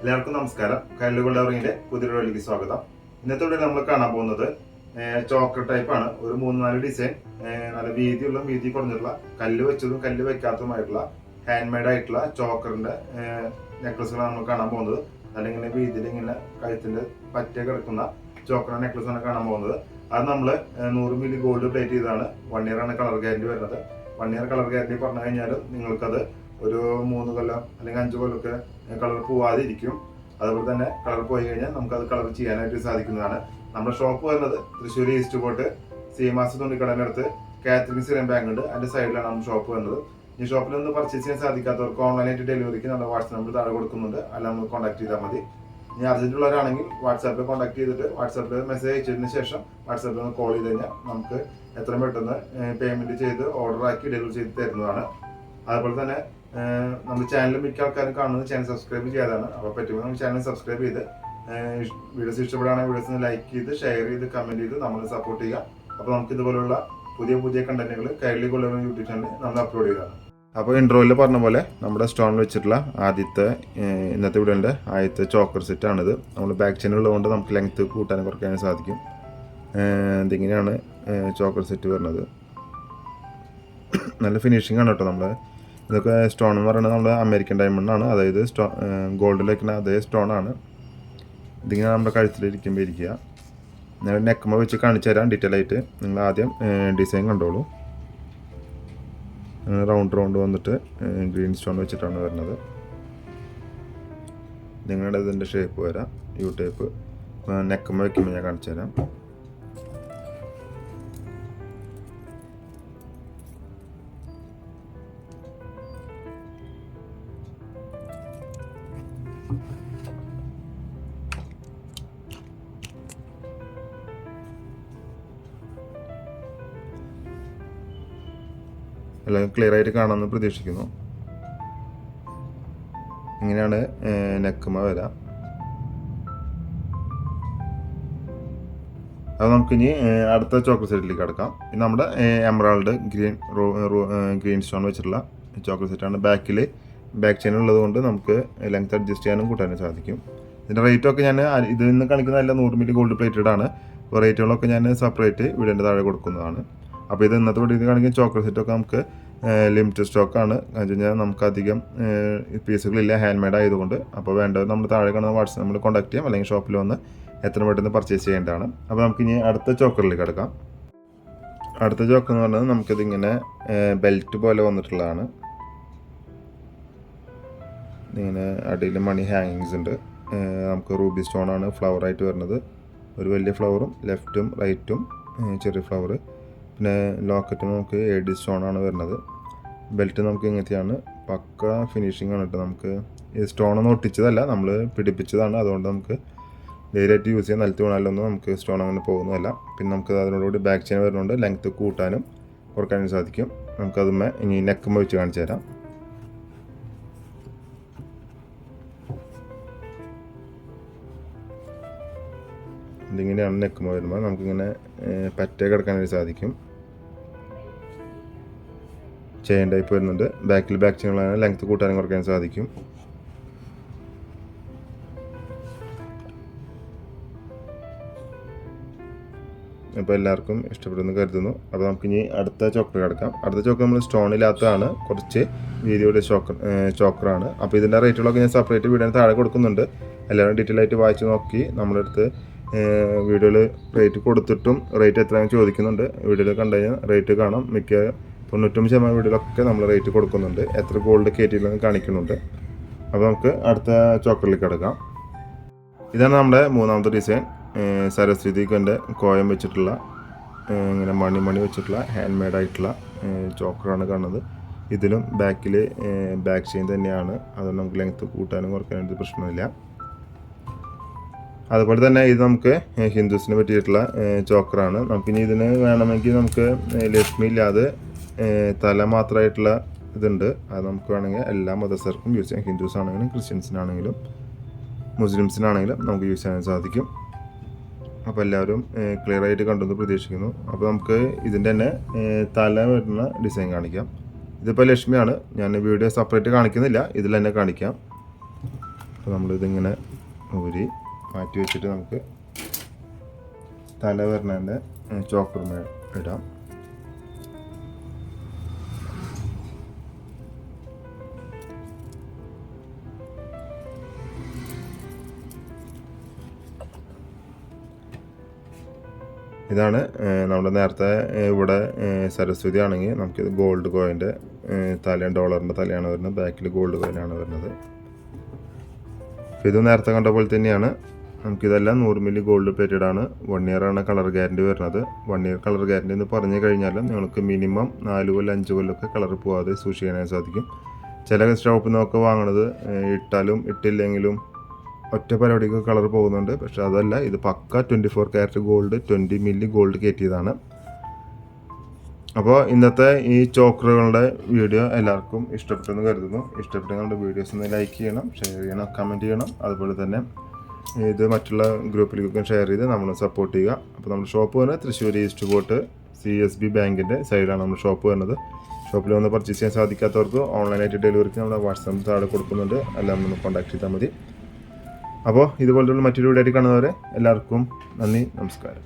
എല്ലാവർക്കും നമസ്കാരം. കല്ലുകൊള്ളറിങ്ങിന്റെ പുതിയ വീഡിയോയിലേക്ക് സ്വാഗതം. ഇന്നത്തെ വീഡിയോ നമ്മൾ കാണാൻ പോകുന്നത് ചോക്കർ ടൈപ്പ് ആണ്. ഒരു മൂന്ന് നാല് ഡിസൈൻ നല്ല വീതിയുള്ള വീതി കുറഞ്ഞിട്ടുള്ള കല്ല് വെച്ചതും കല്ല് വെക്കാത്തതുമായിട്ടുള്ള ഹാൻഡ് മെയ്ഡ് ആയിട്ടുള്ള ചോക്കറിന്റെ നെക്ലസുകളാണ് നമ്മൾ കാണാൻ പോകുന്നത്. അല്ലെങ്കിൽ വീതിയിൽ ഇങ്ങനെ കഴുത്തിന്റെ പറ്റ കിടക്കുന്ന ചോക്കർ നെക്ലസ് ആണ് കാണാൻ പോകുന്നത്. അത് നമ്മൾ നൂറ് മില്ലി ഗോൾഡ് പ്ലേറ്റ് ചെയ്താണ് വൺ ഇയർ ആണ് കളർ ഗ്യാരണ്ടി വരുന്നത്. വൺ ഇയർ കളർ ഗ്യാരണ്ടി പറഞ്ഞു കഴിഞ്ഞാൽ നിങ്ങൾക്കത് ഒരു മൂന്ന് കൊല്ലം അല്ലെങ്കിൽ അഞ്ച് കൊല്ലമൊക്കെ കളർ പോവാതെ ഇരിക്കും. അതുപോലെ തന്നെ കളർ പോയി കഴിഞ്ഞാൽ നമുക്ക് അത് കളർ ചെയ്യാനായിട്ട് സാധിക്കുന്നതാണ്. നമ്മുടെ ഷോപ്പ് വരുന്നത് തൃശ്ശൂർ ഈസ്റ്റ് പോട്ട് സീമാസ് തുണിക്കടനടുത്ത് കാത്തറിൻ സിറം ബാങ്ക് ഉണ്ട്. അതിന്റെ സൈഡിലാണ് നമ്മുടെ ഷോപ്പ് വരുന്നത്. ഈ ഷോപ്പിൽ നിന്ന് പർച്ചേസ് ചെയ്യാൻ സാധിക്കാത്തവർക്ക് ഓൺലൈനായിട്ട് ഡെലിവറിക്ക് നമ്മുടെ വാട്സാപ്പ് നമ്പർ താഴെ കൊടുക്കുന്നുണ്ട്. അല്ല നമ്മൾ കോൺടാക്ട് ചെയ്താൽ മതി. ഇനി അർജന്റ് ഉള്ളവരാണെങ്കിൽ വാട്സാപ്പിൽ കോൺടാക്ട് ചെയ്തിട്ട് വാട്സാപ്പിൽ മെസ്സേജ് അയച്ചതിന് ശേഷം വാട്സാപ്പിൽ ഒന്ന് കോൾ ചെയ്ത് കഴിഞ്ഞാൽ നമുക്ക് എത്രയും പെട്ടെന്ന് പേയ്മെന്റ് ചെയ്ത് ഓർഡർ ആക്കി ഡെലിവറി ചെയ്ത് തരുന്നതാണ്. അതുപോലെ തന്നെ നമ്മുടെ ചാനൽ മിക്ക ആൾക്കാരും കാണുന്നത് ചാനൽ സബ്സ്ക്രൈബ് ചെയ്യാതാണ്. അപ്പോൾ പറ്റുമ്പോൾ നമ്മൾ ചാനൽ സബ്സ്ക്രൈബ് ചെയ്ത് വീഡിയോസ് ഇഷ്ടപ്പെടുകയാണെങ്കിൽ വീഡിയോസ് ലൈക്ക് ചെയ്ത് ഷെയർ ചെയ്ത് കമന്റ് ചെയ്ത് നമ്മൾ സപ്പോർട്ട് ചെയ്യുക. അപ്പോൾ നമുക്ക് ഇതുപോലുള്ള പുതിയ പുതിയ കണ്ടന്റുകൾ കൈരളി കൊള്ളുന്ന യൂട്യൂബ് ചാനൽ നമ്മൾ അപ്ലോഡ് ചെയ്തതാണ് അപ്പോൾ ഇൻട്രോയിൽ പറഞ്ഞ പോലെ നമ്മുടെ സ്റ്റോൺ വെച്ചിട്ടുള്ള ആദ്യത്തെ ഇന്നത്തെ വീഡിയോന്റെ ആദ്യത്തെ ചോക്കർ സെറ്റാണിത് നമ്മൾ ബാക്ക് ചെയിൻ ഉള്ളതുകൊണ്ട് നമുക്ക് ലെങ്ത്ത് കൂട്ടാനും കുറയ്ക്കാനും സാധിക്കും. ഇതിങ്ങനെയാണ് ചോക്കർ സെറ്റ് വരുന്നത്? നല്ല ഫിനിഷിംഗ് ആണ് കേട്ടോ നമ്മൾ ഇതൊക്കെ സ്റ്റോൺ എന്ന് പറയുന്നത് നമ്മുടെ അമേരിക്കൻ ഡയമണ്ട് ആണ്. അതായത് സ്റ്റോ ഗോൾഡിൽ വയ്ക്കുന്ന അതേ സ്റ്റോൺ ആണ്. ഇതിങ്ങനെ നമ്മുടെ കഴുത്തിലിരിക്കുമ്പോൾ ഇരിക്കുക. ഞാൻ നെക്കുമ്പോൾ വെച്ച് കാണിച്ചു തരാം ഡീറ്റെയിൽ ആയിട്ട്. നിങ്ങൾ ആദ്യം ഡിസൈൻ കണ്ടോളൂ. റൗണ്ട് റൗണ്ട് വന്നിട്ട് ഗ്രീൻ സ്റ്റോൺ വെച്ചിട്ടാണ് വരുന്നത്. നിങ്ങളുടെ ഇതിന്റെ ഷേപ്പ് വരാം. യു ടേപ്പ് നെക്കുമ്പോൾ വയ്ക്കുമ്പോൾ ഞാൻ കാണിച്ചു തരാം. എല്ലാം ക്ലിയർ ആയിട്ട് കാണാമെന്ന് പ്രതീക്ഷിക്കുന്നു. ഇങ്ങനെയാണ് നെക്കുമ വര. അത് നമുക്കിനി അടുത്ത ചോക്ലേറ്റ് സെറ്റിലേക്ക് കിടക്കാം. ഇത് നമ്മുടെ എമറാൾഡ് ഗ്രീൻ ഗ്രീൻ സ്റ്റോൺ വെച്ചിട്ടുള്ള ചോക്ലേറ്റ് സെറ്റാണ് ബാക്കിൽ ബാക്ക് ചെയിൻ ഉള്ളത് കൊണ്ട് നമുക്ക് ലെങ്ത് അഡ്ജസ്റ്റ് ചെയ്യാനും കൂട്ടാനും സാധിക്കും. ഇതിന്റെ റേറ്റൊക്കെ ഞാൻ ഇതിൽ നിന്ന് കാണിക്കുന്ന എല്ലാം നൂറ് മില്ലി ഗോൾഡ് പ്ലേറ്റഡ് ആണ്. അപ്പോൾ റേറ്റുകളൊക്കെ ഞാൻ സെപ്പറേറ്റ് വീടിന്റെ താഴെ കൊടുക്കുന്നതാണ്. അപ്പോൾ ഇത് ഇന്നത്തെ വീഡിയോയിൽ കാണിക്കുന്ന ചോക്ലേറ്റ് സെറ്റൊക്കെ നമുക്ക് ലിമിറ്റഡ് സ്റ്റോക്കാണ് എന്ന് വെച്ച് കഴിഞ്ഞാൽ നമുക്കധികം പീസുകളില്ല ഹാൻഡ് മെയ്ഡ് ആയതുകൊണ്ട്. അപ്പോൾ വേണ്ടത് നമ്മൾ താഴെ കാണുന്ന വാട്സപ്പ് നമ്മൾ കോൺടാക്ട് ചെയ്യാം. അല്ലെങ്കിൽ ഷോപ്പിൽ വന്ന് എത്ര പെട്ടെന്ന് പർച്ചേസ് ചെയ്യേണ്ടതാണ്. അപ്പോൾ നമുക്ക് ഇനി അടുത്ത ചോക്കറിലേക്ക് കിടക്കാം. അടുത്ത ചോക്ക് എന്ന് പറഞ്ഞാൽ നമുക്കിതിങ്ങനെ ബെൽറ്റ് പോലെ വന്നിട്ടുള്ളതാണ്. ഇങ്ങനെ അടിയിൽ മണി ഹാങ്ങിങ്സ് ഉണ്ട്. നമുക്ക് റൂബി സ്റ്റോൺ ആണ് ഫ്ലവർ ആയിട്ട് വരുന്നത്. ഒരു വലിയ ഫ്ലവറും ലെഫ്റ്റും റൈറ്റും ചെറിയ ഫ്ലവർ പിന്നെ ലോക്കറ്റ് നമുക്ക് എ ഡി സ്റ്റോൺ ആണ് വരുന്നത്. ബെൽറ്റ് നമുക്ക് ഇങ്ങനത്തെയാണ് പക്ക ഫിനിഷിംഗ് ആണ് കേട്ടോ നമുക്ക്. ഈ സ്റ്റോൺ ഒന്നും ഒട്ടിച്ചതല്ല നമ്മൾ പിടിപ്പിച്ചതാണ്. അതുകൊണ്ട് നമുക്ക് ധൈര്യമായിട്ട് യൂസ് ചെയ്യാൻ നിലത്ത് വീണാലൊന്നും നമുക്ക് സ്റ്റോൺ അങ്ങനെ പോകുന്നതല്ല. പിന്നെ നമുക്ക് അതിനോടുകൂടി ബാക്ക് ചെയിൻ വരുന്നുണ്ട്. ലെങ്ത്ത് കൂട്ടാനും കുറക്കാനും സാധിക്കും. നമുക്കതുമ്മേ ഇനി നെക്കുമ്പോൾ വെച്ച് കാണിച്ചു തരാം. ഇതിങ്ങനെയാണ് നിൽക്കുമ്പോൾ വരുമ്പോൾ നമുക്കിങ്ങനെ പറ്റേ കിടക്കാനായിട്ട് സാധിക്കും. ചെയിൻ ടൈപ്പ് വരുന്നുണ്ട്. ബാക്കിൽ ബാക്ക് ചെയിനുകളാണ് ലെങ്ത് കൂട്ടാനും കുറയ്ക്കാൻ സാധിക്കും. അപ്പോൾ എല്ലാവർക്കും ഇഷ്ടപ്പെടുന്നു കരുതുന്നു. അപ്പോൾ നമുക്ക് ഇനി അടുത്ത ചോക്കർ കിടക്കാം. അടുത്ത ചോക്കർ നമ്മൾ സ്റ്റോണില്ലാത്തതാണ് കുറച്ച് വീതിയുടെ ചോക്കർ ചോക്കറാണ്. അപ്പോൾ ഇതിന്റെ റേറ്റുകളൊക്കെ ഞാൻ സെപ്പറേറ്റ് വീടിന് താഴെ കൊടുക്കുന്നുണ്ട്. എല്ലാവരും ഡീറ്റെയിൽ ആയിട്ട് വായിച്ച് നോക്കി. നമ്മളെടുത്ത് വീഡിയോയിൽ റേറ്റ് കൊടുത്തിട്ടും റേറ്റ് എത്രയാണ് ചോദിക്കുന്നുണ്ട്. വീഡിയോയിൽ കണ്ടു കഴിഞ്ഞാൽ റേറ്റ് കാണാം. മിക്ക തൊണ്ണൂറ്റൊമ്പത് ശതമാനം വീഡിയോയിലൊക്കെ നമ്മൾ റേറ്റ് കൊടുക്കുന്നുണ്ട്. എത്ര ഗോൾഡ് കയറ്റിയില്ലെന്ന് കാണിക്കുന്നുണ്ട്. അപ്പോൾ നമുക്ക് അടുത്ത ചോക്കറിലേക്ക് കിടക്കാം. ഇതാണ് നമ്മുടെ മൂന്നാമത്തെ ഡിസൈൻ സരസ്വതിക്കന്റെ കോയം വെച്ചിട്ടുള്ള ഇങ്ങനെ മണി മണി വെച്ചിട്ടുള്ള ഹാൻഡ് മെയ്ഡ് ആയിട്ടുള്ള ചോക്കറാണ് കാണുന്നത്. ഇതിലും ബാക്കിൽ ബാക്ക് ചെയിൻ തന്നെയാണ്. അതുകൊണ്ട് നമുക്ക് ലെങ്ത്ത് കൂട്ടാനും കുറയ്ക്കാനും പ്രശ്നമില്ല. അതുപോലെ തന്നെ ഇത് നമുക്ക് ഹിന്ദുസിനെ പറ്റിയിട്ടുള്ള ചോക്കറാണ്. നമുക്കിനി ഇതിന് വേണമെങ്കിൽ നമുക്ക് ലക്ഷ്മി ഇല്ലാതെ തല മാത്രമായിട്ടുള്ള ഇതുണ്ട്. അത് നമുക്ക് വേണമെങ്കിൽ എല്ലാ മതസ്ഥർക്കും യൂസ് ചെയ്യാം. ഹിന്ദുസ് ആണെങ്കിലും ക്രിസ്ത്യൻസിനാണെങ്കിലും മുസ്ലിംസിനാണെങ്കിലും നമുക്ക് യൂസ് ചെയ്യാൻ സാധിക്കും. അപ്പോൾ എല്ലാവരും ക്ലിയർ ആയിട്ട് കണ്ടെന്ന് പ്രതീക്ഷിക്കുന്നു. അപ്പോൾ നമുക്ക് ഇതിന്റെ തന്നെ തല വരുന്ന ഡിസൈൻ കാണിക്കാം. ഇതിപ്പോൾ ലക്ഷ്മിയാണ്. ഞാൻ വീഡിയോ സെപ്പറേറ്റ് കാണിക്കുന്നില്ല. ഇതിൽ തന്നെ കാണിക്കാം. അപ്പോൾ നമ്മളിതിങ്ങനെ ഊരി മാറ്റി വെച്ചിട്ട് നമുക്ക് തല വരണതിന്റെ ചോക്കർമ ഇടാം. ഇതാണ് നമ്മൾ നേരത്തെ ഇവിടെ സരസ്വതി ആണെങ്കിൽ നമുക്കിത് ഗോൾഡ് കോയിന്റെ തലയും ഡോളറിന്റെ തലയാണ് വരുന്നത്. ബാക്കിൽ ഗോൾഡ് കോയിനാണ് വരുന്നത്. അപ്പോൾ ഇത് നേരത്തെ കണ്ട പോലെ തന്നെയാണ്. നമുക്കിതെല്ലാം നൂറ് മില്ലി ഗോൾഡ് പ്ലേറ്റഡ് ആണ്. വൺ ഇയർ ആണ് കളർ ഗ്യാരണ്ടി വരുന്നത്. വൺ ഇയർ കളർ ഗ്യാരണ്ടി എന്ന് പറഞ്ഞു കഴിഞ്ഞാൽ നിങ്ങൾക്ക് മിനിമം നാല് കൊല്ലം അഞ്ച് കൊല്ലമൊക്കെ കളർ പോവാതെ സൂക്ഷിക്കാനായി സാധിക്കും. ചില സ്റ്റോപ്പിൽ നിന്നൊക്കെ വാങ്ങണത് ഇട്ടാലും ഇട്ടില്ലെങ്കിലും ഒറ്റ പരിപാടിക്ക് കളർ പോകുന്നുണ്ട്. പക്ഷെ അതല്ല ഇത് പക്ക twenty four carat gold twenty milli gold കയറ്റിയതാണ്. അപ്പോൾ ഇന്നത്തെ ഈ ചോക്കറുകളുടെ വീഡിയോ എല്ലാവർക്കും ഇഷ്ടപ്പെട്ടെന്ന് കരുതുന്നു. ഇഷ്ടപ്പെട്ട നമ്മുടെ വീഡിയോസ് ഒന്ന് ലൈക്ക് ചെയ്യണം ഷെയർ ചെയ്യണം കമന്റ് ചെയ്യണം. അതുപോലെ തന്നെ ഇത് മറ്റുള്ള ഗ്രൂപ്പിലേക്കൊക്കെ ഷെയർ ചെയ്ത് നമ്മൾ സപ്പോർട്ട് ചെയ്യുക. അപ്പോൾ നമ്മുടെ ഷോപ്പ് വരുന്നത് Thrissur east fort C S B ബാങ്കിന്റെ സൈഡാണ് നമ്മുടെ ഷോപ്പ് വരുന്നത്. ഷോപ്പിൽ വന്ന് പർച്ചേസ് ചെയ്യാൻ സാധിക്കാത്തവർക്ക് ഓൺലൈനായിട്ട് ഡെലിവറിക്ക് നമ്മുടെ വാട്സാപ്പ് താഴെ കൊടുക്കുന്നുണ്ട്. എല്ലാം നമ്മൾ കോൺടാക്ട് ചെയ്താൽ മതി. അപ്പോൾ ഇതുപോലെയുള്ള മറ്റൊരു വീഡിയോ ആയിട്ട് കാണുന്നവരെ എല്ലാവർക്കും നന്ദി നമസ്കാരം.